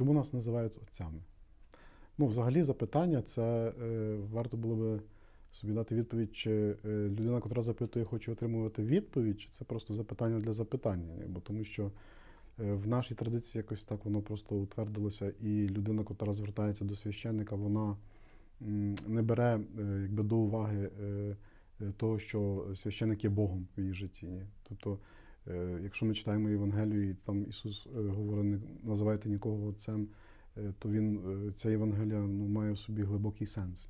чому нас називають отцями? Ну, взагалі, запитання це е, варто було би собі дати відповідь, чи е, людина, котра запитує, хоче отримувати відповідь, чи це просто запитання для запитання. Бо тому що е, в нашій традиції якось так воно просто утвердилося, і людина, котра звертається до священника, вона м, не бере е, якби, до уваги е, е, того, що священник є Богом в її житті. Ні? Тобто, якщо ми читаємо Євангелію, і там Ісус е, говорить, не називайте нікого отцем, е, то він е, ця Євангелія ну, має в собі глибокий сенс.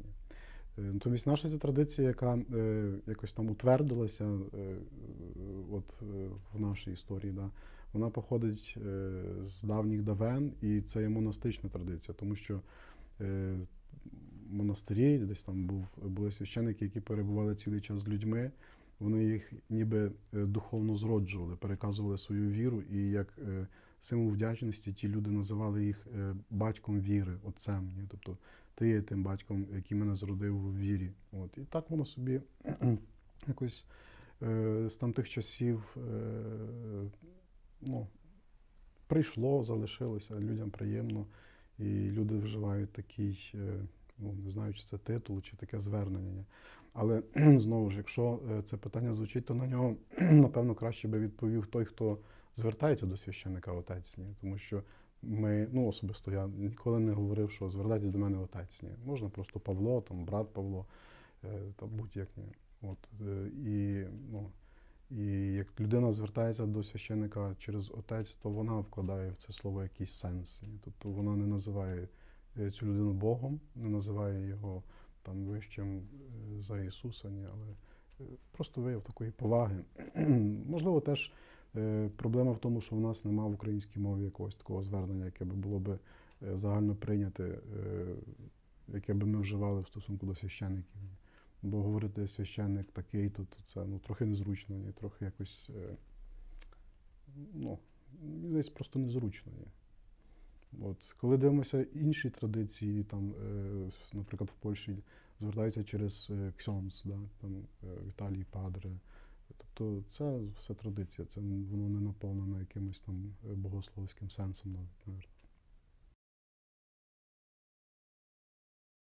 Е, Натомість наша ця традиція, яка е, якось там утвердилася е, е, от, е, в нашій історії, да, вона походить е, з давніх давен, і це є монастична традиція, тому що е, монастирі, десь там був, були священники, які перебували цілий час з людьми. Вони їх ніби е, духовно зроджували, переказували свою віру, і як е, символ вдячності ті люди називали їх е, батьком віри, отцем. Тобто ти є тим батьком, який мене зродив у вірі. От. І так воно собі якось з тамтих часів ну, прийшло, залишилося, людям приємно, і люди вживають такий, ну, не знаю, чи це титул, чи таке звернення. Але знову ж, якщо е, це питання звучить, то на нього, напевно, краще би відповів той, хто звертається до священника отець. Ні? Тому що ми, ну особисто я ніколи не говорив, що звертайтесь до мене отець. Ні. Можна просто Павло, там, брат Павло, е, та будь-як. От, е, і, ну, і як людина звертається до священника через отець, то вона вкладає в це слово якийсь сенс. Ні. Тобто вона не називає цю людину Богом, не називає його там вищим за Ісуса, ні, але е, просто вияв такої поваги. Можливо, теж е, проблема в тому, що в нас немає в українській мові якогось такого звернення, яке би було би е, загально прийняте, яке би ми вживали в стосунку до священників. Бо говорити священник такий, то, це ну, трохи незручно, ні, трохи якось, ну, здається, просто незручно. Ні. От. Коли дивимося інші традиції, там, е, наприклад, в Польщі звертаються через е, ксьонс, да, там, е, в Італії падре. Тобто це все традиція, це воно не наповнено якимось там богословським сенсом навіть.